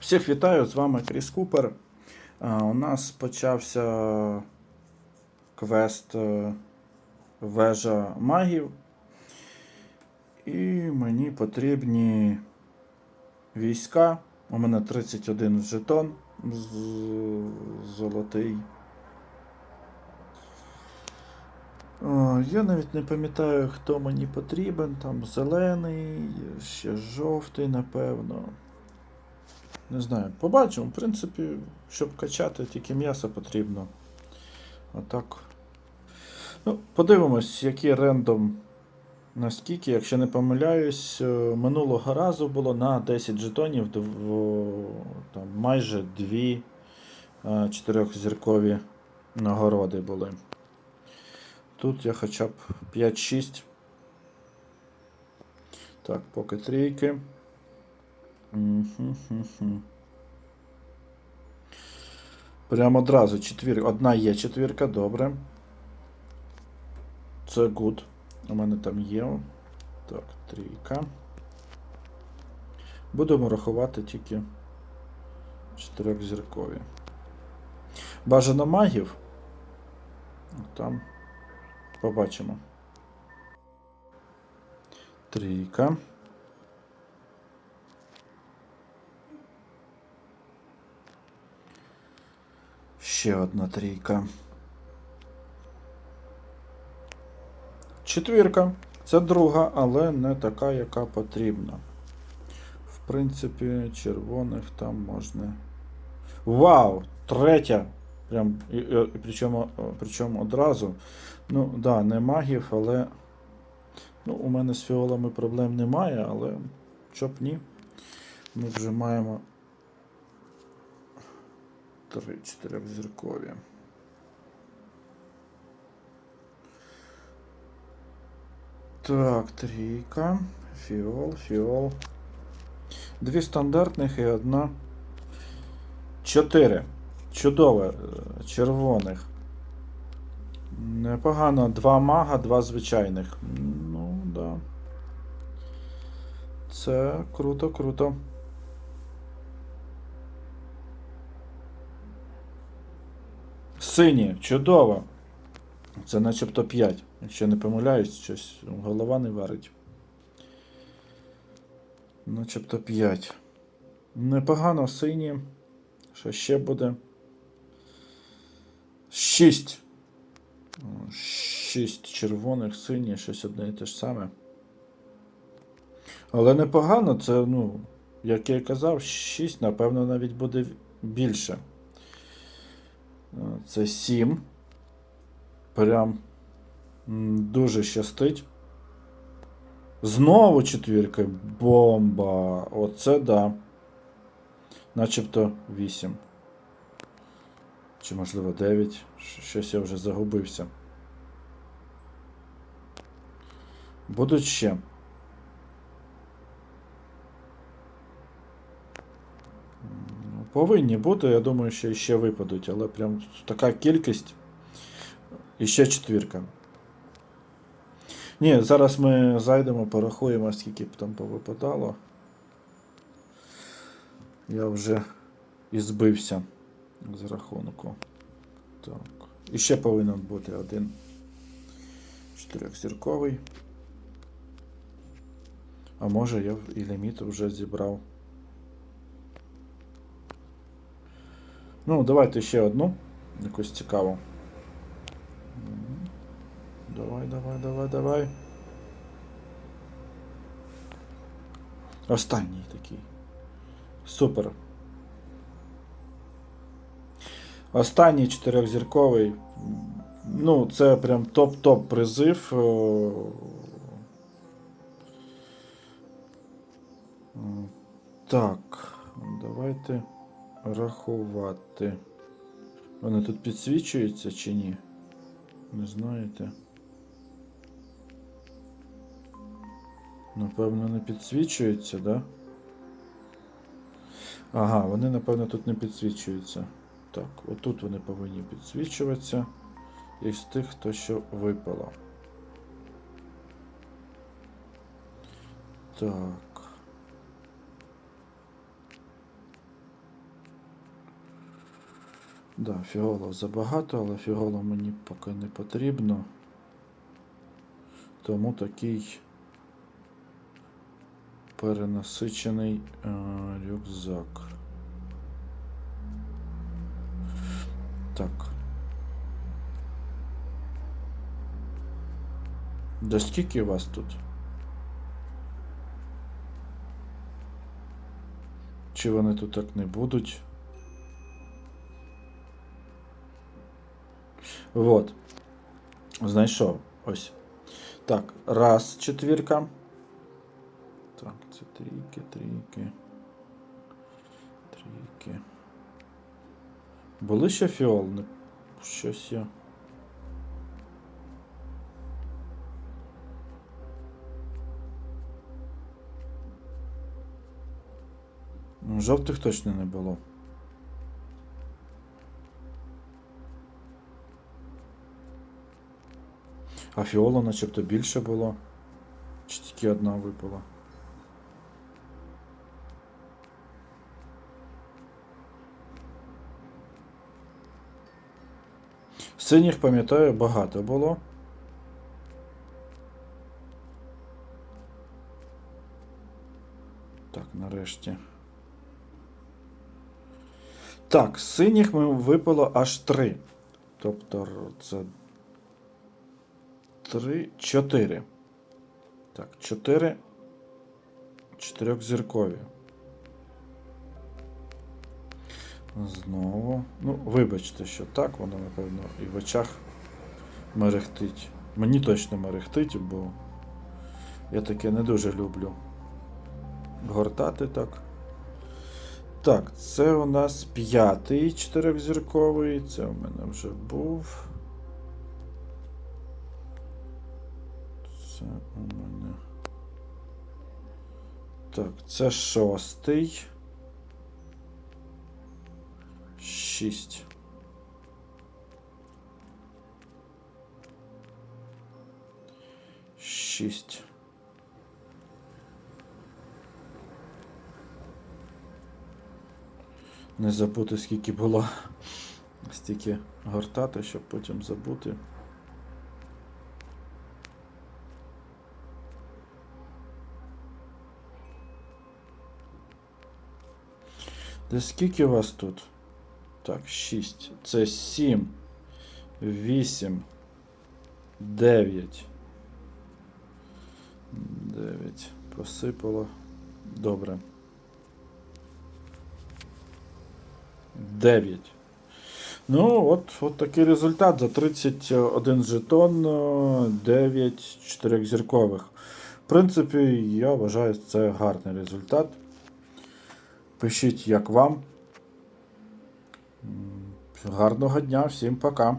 Всіх вітаю, з вами Кріс Купер. У нас почався квест е, Вежа магів. І мені потрібні війська. У мене 31 жетон золотий. О, я навіть не пам'ятаю, хто мені потрібен. Там зелений, ще жовтий, напевно. Не знаю, побачимо. В принципі, щоб качати, тільки м'ясо потрібно. Отак. Ну, подивимось, який рендом наскільки, якщо не помиляюсь, е, минулого разу було на 10 жетонів там, майже дві е, чотирьохзіркові нагороди були. Тут я хоча б 5-6. Так, поки трійки. Прямо одразу четвірка. Одна є четвірка, добре. Це good. У мене там є. Так, трійка. Будемо рахувати тільки чотирьохзіркові. Бажано магів. Там побачимо. Трійка. Ще одна трійка. Четвірка. Це друга, але не така, яка потрібна. В принципі, червоних там можна. Вау! Третя! Прям, і, і, причому, причому одразу. Ну, да, не магів, але. Ну, у мене з фіолами проблем немає, але щоб ні. Ми вже маємо три чотирьохзіркові. Так, трійка. Фіол, фіол. Дві стандартних і одна. Чотири. Чудово. е, Червоних. Непогано. Два мага, два звичайних. Ну, да. Це круто, круто. Сині, чудово. Це начебто 5. Якщо не помиляюсь, щось голова не варить. Начебто 5. Непогано сині. Що ще буде? 6. 6 червоних, сині, щось одне і те ж саме. Але непогано, це, ну, як я і казав, 6, напевно, навіть буде більше. Це 7. Прям дуже щастить. Знову четвірка. Бомба. Оце да. Начебто 8. Чи можливо 9. Щось я вже загубився. Будуть ще. Повинні бути, я думаю, що ще випадуть, але прям така кількість. І ще четвірка. Ні, зараз ми зайдемо, порахуємо, скільки б там повипадало. Я вже і збився з рахунку. Так. І ще повинен бути один чотирьохзірковий. А може я і ліміт вже зібрав. Ну, давайте ще одну. Якусь цікаву. Давай, давай, давай, давай. Останній такий. Супер. Останній чотирьохзірковий. Ну, це прям топ-топ призив. Так, давайте рахувати. Вони тут підсвічуються чи ні? Не знаєте? Напевно, не підсвічуються, да? Ага, вони, напевно, тут не підсвічуються. Так, отут вони повинні підсвічуватися. Із тих, хто що випало. Так. Да, фіголов забагато, але фіголов мені поки не потрібно. Тому такий перенасичений е, рюкзак. Так. Да скільки вас тут? Чи вони тут так не будуть? Вот. Знайшов. Ось. Так, раз, четвірка. Так, це трійки, трійки. Трійки. Були ще фіолни? Щось я. Жовтих точно не було. А фіола начебто більше було. Чи тільки одна випала? Синіх, пам'ятаю, багато було. Так, нарешті. Так, синіх ми випало аж три. Тобто це Три, чотири. Так, чотири. Чотирьохзіркові. Знову. Ну, вибачте, що так, воно, напевно, і в очах мерехтить. Мені точно мерехтить, бо я таке не дуже люблю. Гортати так. Так, це у нас п'ятий чотирьохзірковий. Це у мене вже був. Це у мене. Так, це шостий. Шість. Шість. Не забути, скільки було стільки гортати, щоб потім забути. Де скільки у вас тут? Так, 6. Це 7, 8, 9. 9. Посипало. Добре. 9. Ну, от, от такий результат. За 31 жетон, е, 9 чотирьохзіркових. В принципі, я вважаю, це гарний результат. Пишіть, як вам. Гарного дня, всім пока.